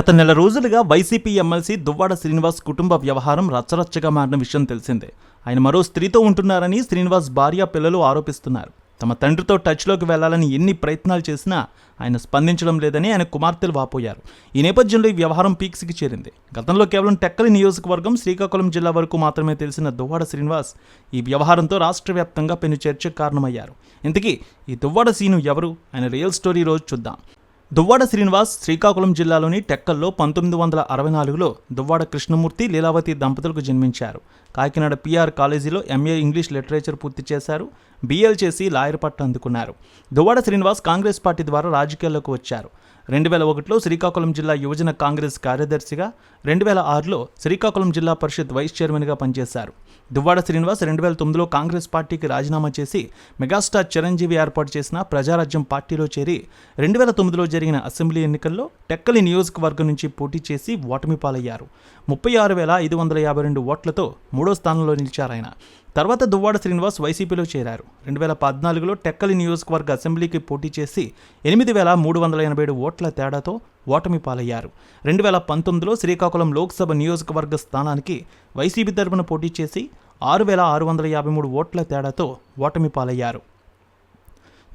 గత నెల రోజులుగా వైసీపీ ఎమ్మెల్సీ దువ్వాడ శ్రీనివాస్ కుటుంబ వ్యవహారం రచ్చరచ్చగా మారిన విషయం తెలిసిందే. ఆయన మరో స్త్రీతో ఉంటున్నారని శ్రీనివాస్ భార్య పిల్లలు ఆరోపిస్తున్నారు. తమ తండ్రితో టచ్లోకి వెళ్ళాలని ఎన్ని ప్రయత్నాలు చేసినా ఆయన స్పందించడం లేదని ఆయన కుమార్తెలు వాపోయారు. ఈ నేపథ్యంలో ఈ వ్యవహారం పీక్స్కి చేరింది. గతంలో కేవలం టెక్కలి నియోజకవర్గం శ్రీకాకుళం జిల్లా వరకు మాత్రమే తెలిసిన దువ్వాడ శ్రీనివాస్ ఈ వ్యవహారంతో రాష్ట్ర వ్యాప్తంగా పెను చర్చకు కారణమయ్యారు. ఇంతకీ ఈ దువ్వాడ సీను ఎవరు? ఆయన రియల్ స్టోరీ రోజు చూద్దాం. దువ్వాడ శ్రీనివాస్ శ్రీకాకుళం జిల్లాలోని టెక్కల్లో పంతొమ్మిది వందల అరవై నాలుగులో దువ్వాడ కృష్ణమూర్తి లీలావతి దంపతులకు జన్మించారు. కాకినాడ పిఆర్ కాలేజీలో ఎంఏ ఇంగ్లీష్ లిటరేచర్ పూర్తి చేశారు. బీఎల్ చేసి లాయర్ పట్టు అందుకున్నారు. దువ్వాడ శ్రీనివాస్ కాంగ్రెస్ పార్టీ ద్వారా రాజకీయాల్లోకి వచ్చారు. రెండు వేల ఒకటిలో శ్రీకాకుళం జిల్లా యువజన కాంగ్రెస్ కార్యదర్శిగా రెండు వేల ఆరులో శ్రీకాకుళం జిల్లా పరిషత్ వైస్ చైర్మన్గా పనిచేశారు. దువ్వాడ శ్రీనివాస్ రెండు వేల తొమ్మిదిలో కాంగ్రెస్ పార్టీకి రాజీనామా చేసి మెగాస్టార్ చిరంజీవి ఏర్పాటు చేసిన ప్రజారాజ్యం పార్టీలో చేరి రెండు వేల తొమ్మిదిలో జరిగిన అసెంబ్లీ ఎన్నికల్లో టెక్కలి నియోజకవర్గం నుంచి పోటీ చేసి ఓటమి పాలయ్యారు ముప్పై ఆరు వేల ఐదు వందల యాభై రెండు ఓట్లతో మూడో స్థానంలో నిలిచారు ఆయన తర్వాత దువ్వాడ శ్రీనివాస్ వైసీపీలో చేరారు. రెండు వేల పద్నాలుగులో టెక్కలి నియోజకవర్గ అసెంబ్లీకి పోటీ చేసి ఎనిమిది వేల మూడు వందల ఎనభై ఏడు ఓట్ల తేడాతో ఓటమి పాలయ్యారు. రెండు వేల పంతొమ్మిదిలో శ్రీకాకుళం లోక్సభ నియోజకవర్గ స్థానానికి వైసీపీ తరపున పోటీ చేసి ఆరు వేల ఆరు వందల యాభై మూడు ఓట్ల తేడాతో ఓటమి పాలయ్యారు.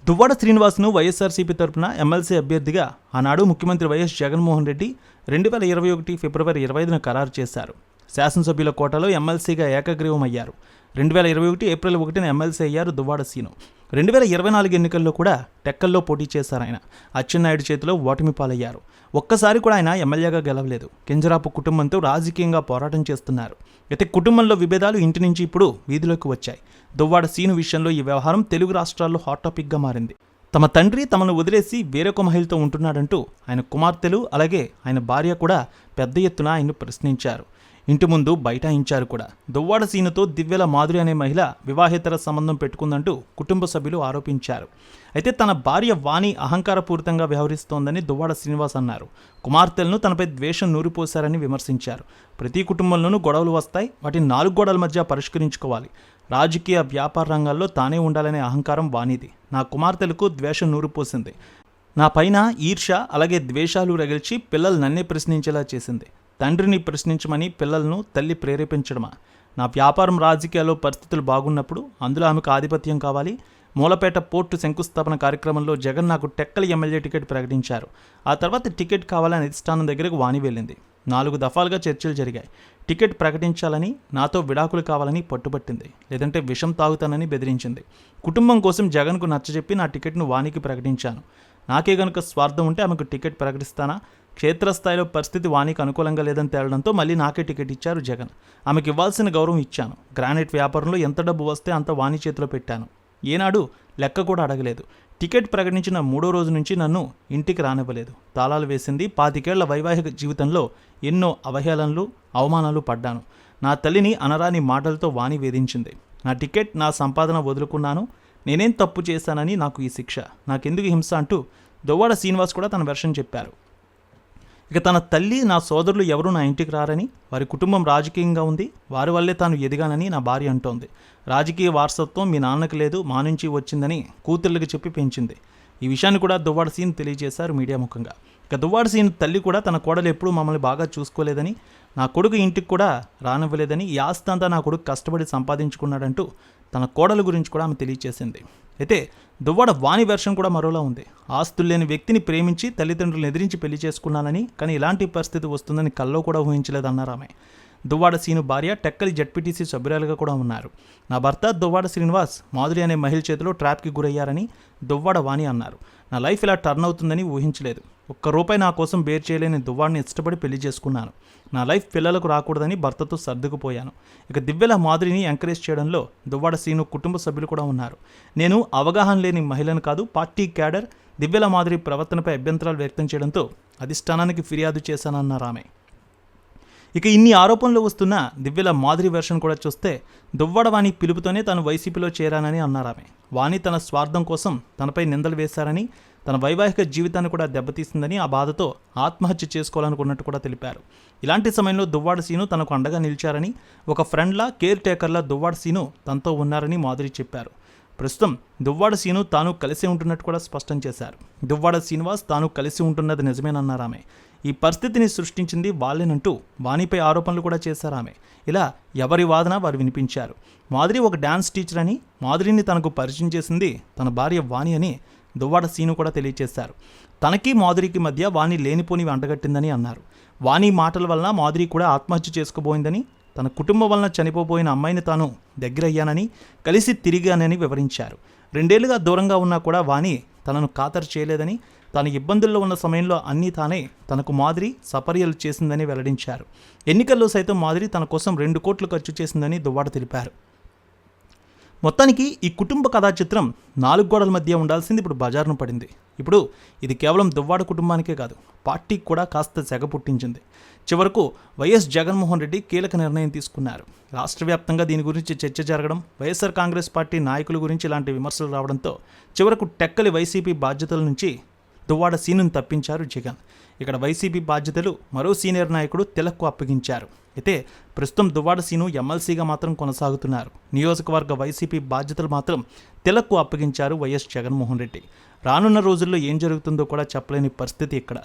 దువ్వాడ శ్రీనివాస్ను వైఎస్ఆర్సీపీ తరపున ఎమ్మెల్సీ అభ్యర్థిగా ఆనాడు ముఖ్యమంత్రి వైఎస్ జగన్మోహన్ రెడ్డి రెండు వేల ఇరవై ఒకటి ఫిబ్రవరి ఇరవై ఐదున ఖరారు చేశారు. శాసనసభ్యుల కోటలో ఎమ్మెల్సీగా ఏకగ్రీవం అయ్యారు రెండు వేల ఇరవై ఒకటి ఏప్రిల్ ఒకటిన ఎమ్మెల్సీ అయ్యారు దువ్వాడ సీను. రెండు వేల ఇరవై నాలుగు ఎన్నికల్లో కూడా టెక్కల్లో పోటీ చేశారు ఆయన. అచ్చెన్నాయుడు చేతిలో ఓటమి పాలయ్యారు. ఒక్కసారి కూడా ఆయన ఎమ్మెల్యేగా గెలవలేదు. కింజరాపు కుటుంబంతో రాజకీయంగా పోరాటం చేస్తున్నారు. అయితే కుటుంబంలో విభేదాలు ఇంటి నుంచి ఇప్పుడు వీధిలోకి వచ్చాయి. దువ్వాడ సీను విషయంలో ఈ వ్యవహారం తెలుగు రాష్ట్రాల్లో హాట్ టాపిక్గా మారింది. తమ తండ్రి తమను వదిలేసి వేరొక మహిళతో ఉంటున్నాడంటూ ఆయన కుమార్తెలు అలాగే ఆయన భార్య కూడా పెద్ద ఎత్తున ఆయన్ను ప్రశ్నించారు. ఇంటి ముందు బైఠాయించారు కూడా. దువ్వాడ సీనుతో దివ్యల మాధురి అనే మహిళ వివాహేతర సంబంధం పెట్టుకుందంటూ కుటుంబ సభ్యులు ఆరోపించారు. అయితే తన భార్య వాణి అహంకారపూరితంగా వ్యవహరిస్తోందని దువ్వాడ శ్రీనివాస్ అన్నారు. కుమార్తెలను తనపై ద్వేషం నూరిపోశారని విమర్శించారు. ప్రతి కుటుంబంలోనూ గొడవలు వస్తాయి వాటిని నాలుగు గోడల మధ్య పరిష్కరించుకోవాలి. రాజకీయ వ్యాపార రంగాల్లో తానే ఉండాలనే అహంకారం వాణిది. నా కుమార్తెలకు ద్వేషం నూరిపోసింది. నా పైన ఈర్ష అలాగే ద్వేషాలు రగిల్చి పిల్లలు నన్నే ప్రశ్నించేలా చేసింది. తండ్రిని ప్రశ్నించమని పిల్లలను తల్లి ప్రేరేపించడమా? నా వ్యాపారం రాజకీయాల్లో పరిస్థితులు బాగున్నప్పుడు అందులో ఆమెకు ఆధిపత్యం కావాలి. మూలపేట పోర్టు శంకుస్థాపన కార్యక్రమంలో జగన్ నాకు టెక్కలి ఎమ్మెల్యే టికెట్ ప్రకటించారు. ఆ తర్వాత టికెట్ కావాలని అధిష్టానం దగ్గరకు వాణి వెళ్ళింది. నాలుగు దఫాలుగా చర్చలు జరిగాయి. టికెట్ ప్రకటించాలని నాతో విడాకులు కావాలని పట్టుబట్టింది. లేదంటే విషం తాగుతానని బెదిరించింది. కుటుంబం కోసం జగన్కు నచ్చజెప్పి నా టికెట్ను వాణికి ప్రకటించాను. నాకే గనుక స్వార్థం ఉంటే ఆమెకు టికెట్ ప్రకటిస్తానా? క్షేత్రస్థాయిలో పరిస్థితి వానికి అనుకూలంగా లేదని తేలడంతో మళ్ళీ నాకే టికెట్ ఇచ్చారు జగన్. ఆమెకి ఇవ్వాల్సిన గౌరవం ఇచ్చాను. గ్రానైట్ వ్యాపారంలో ఎంత డబ్బు వస్తే అంత వాణి చేతిలో పెట్టాను. ఏనాడు లెక్క కూడా అడగలేదు. టికెట్ ప్రకటించిన మూడో రోజు నుంచి నన్ను ఇంటికి రానివ్వలేదు. తాళాలు వేసింది పాతికేళ్ళ వైవాహిక జీవితంలో ఎన్నో అవహేళనలు అవమానాలు పడ్డాను. నా తల్లిని అనరాని మాటలతో వాణి వేధించింది. నా టికెట్ నా సంపాదన వదులుకున్నాను. నేనేం తప్పు చేశానని నాకు ఈ శిక్ష. నాకెందుకు హింస అంటూ దొవ్వాడ శ్రీనివాస్ కూడా తన వెర్షన్ చెప్పారు. ఇక తన తల్లి నా సోదరులు ఎవరు నా ఇంటికి రారని వారి కుటుంబం రాజకీయంగా ఉంది వారి వల్లే తాను ఎదిగానని నా భార్య అంటోంది. రాజకీయ వారసత్వం మీ నాన్నకు లేదు మా నుంచి వచ్చిందని కూతుర్లకు చెప్పి పెంచింది. ఈ విషయాన్ని కూడా దువ్వాడ సీన్ తెలియజేశారు మీడియా ముఖంగా. ఇక దువ్వాడ సీన్ తల్లి కూడా తన కోడలు ఎప్పుడూ మమ్మల్ని బాగా చూసుకోలేదని నా కొడుకు ఇంటికి కూడా రానివ్వలేదని ఈ ఆస్తి నా కొడుకు కష్టపడి సంపాదించుకున్నాడంటూ తన కోడలు గురించి కూడా ఆమె తెలియజేసింది అయితే దువ్వాడ వాణి వెర్షన్ కూడా మరోలా ఉంది. ఆస్తులు లేని వ్యక్తిని ప్రేమించి తల్లిదండ్రులను ఎదిరించి పెళ్ళి చేసుకున్నానని కానీ ఇలాంటి పరిస్థితి వస్తుందని కల్లో కూడా ఊహించలేదన్నారు ఆమె. దువ్వాడ సీను భార్య టెక్కలి జడ్పీటీసీ సభ్యురాలుగా కూడా ఉన్నారు. నా భర్త దువ్వాడ శ్రీనివాస్ మాధురి అనే మహిళ చేతిలో ట్రాప్కి గురయ్యారని దువ్వాడ వాణి అన్నారు. నా లైఫ్ ఇలా టర్న్ అవుతుందని ఊహించలేదు. ఒక్క రూపాయి నా కోసం బేర్ చేయలేని దువ్వాడిని ఇష్టపడి పెళ్ళి చేసుకున్నాను. నా లైఫ్ పిల్లలకు రాకూడదని భర్తతో సర్దుకుపోయాను. ఇక దివ్యల మాదిరిని ఎంకరేజ్ చేయడంలో దువ్వాడ సీను కుటుంబ సభ్యులు కూడా ఉన్నారు. నేను అవగాహన లేని మహిళను కాదు పార్టీ క్యాడర్ దివ్యల మాదిరి ప్రవర్తనపై అభ్యంతరాలు వ్యక్తం చేయడంతో అధిష్టానానికి ఫిర్యాదు చేశానన్నారు ఆమె. ఇక ఇన్ని ఆరోపణలు వస్తున్న దివ్యల మాదిరి వెర్షన్ కూడా చూస్తే దువ్వడ వాణి పిలుపుతోనే తాను వైసీపీలో చేరానని అన్నారు ఆమె. వాణి తన స్వార్థం కోసం తనపై నిందలు వేశారని తన వైవాహిక జీవితాన్ని కూడా దెబ్బతీసిందని ఆ బాధతో ఆత్మహత్య చేసుకోవాలనుకున్నట్టు కూడా తెలిపారు. ఇలాంటి సమయంలో దువ్వాడ సీను తనకు అండగా నిలిచారని ఒక ఫ్రెండ్లా కేర్ టేకర్లా దువ్వాడ సీను తనతో ఉన్నారని మాధురి చెప్పారు. ప్రస్తుతం దువ్వాడ సీను తాను కలిసి ఉంటున్నట్టు కూడా స్పష్టం చేశారు. దువ్వాడ శ్రీనివాస్ తాను కలిసి ఉంటున్నది నిజమేనన్నారు ఆమె ఈ పరిస్థితిని సృష్టించింది వాళ్ళేనంటూ వాణిపై ఆరోపణలు కూడా చేశారు ఆమె ఇలా ఎవరి వాదన వారు వినిపించారు. మాధురి ఒక డ్యాన్స్ టీచర్ అని మాధురిని తనకు పరిచయం చేసింది తన భార్య వాణి అని దువ్వాడ సీను కూడా తెలియజేశారు తనకి మాధురికి మధ్య వాణి లేనిపోని అంటగట్టిందని అన్నారు. వాణి మాటల వలన మాధురి కూడా ఆత్మహత్య చేసుకోబోయిందని తన కుటుంబం వలన చనిపోబోయిన అమ్మాయిని తాను దగ్గరయ్యానని కలిసి తిరిగానని వివరించారు. రెండేళ్ళుగా దూరంగా ఉన్నా కూడా వాణి తనను ఖాతరు చేయలేదని తాను ఇబ్బందుల్లో ఉన్న సమయంలో అన్నీ తానే తనకు మాదిరి సపర్యలు చేసిందని వెల్లడించారు. ఎన్నికల్లో సైతం మాదిరి తన కోసం రెండు కోట్లు ఖర్చు చేసిందని దువ్వాడ తెలిపారు. మొత్తానికి ఈ కుటుంబ కథా చిత్రం నాలుగు గోడల మధ్య ఉండాల్సింది ఇప్పుడు బజారును పడింది. ఇప్పుడు ఇది కేవలం దువ్వాడ కుటుంబానికే కాదు పార్టీకి కూడా కాస్త సెగ పుట్టించింది. చివరకు వైఎస్ జగన్మోహన్ రెడ్డి కీలక నిర్ణయం తీసుకున్నారు. రాష్ట్ర వ్యాప్తంగా దీని గురించి చర్చ జరగడం వైఎస్ఆర్ కాంగ్రెస్ పార్టీ నాయకుల గురించి ఇలాంటి విమర్శలు రావడంతో చివరకు టెక్కలి వైసీపీ బాధ్యతల నుంచి దువ్వాడ సీనును తప్పించారు జగన్. ఇక్కడ వైసీపీ బాధ్యతలు మరో సీనియర్ నాయకుడు తిలక్కు అప్పగించారు. అయితే ప్రస్తుతం దువ్వాడ సీను ఎమ్మెల్సీగా మాత్రం కొనసాగుతున్నారు. నియోజకవర్గ వైసీపీ బాధ్యతలు మాత్రం తిలక్కు అప్పగించారు వైఎస్ జగన్మోహన్ రెడ్డి. రానున్న రోజుల్లో ఏం జరుగుతుందో కూడా చెప్పలేని పరిస్థితి ఇక్కడ.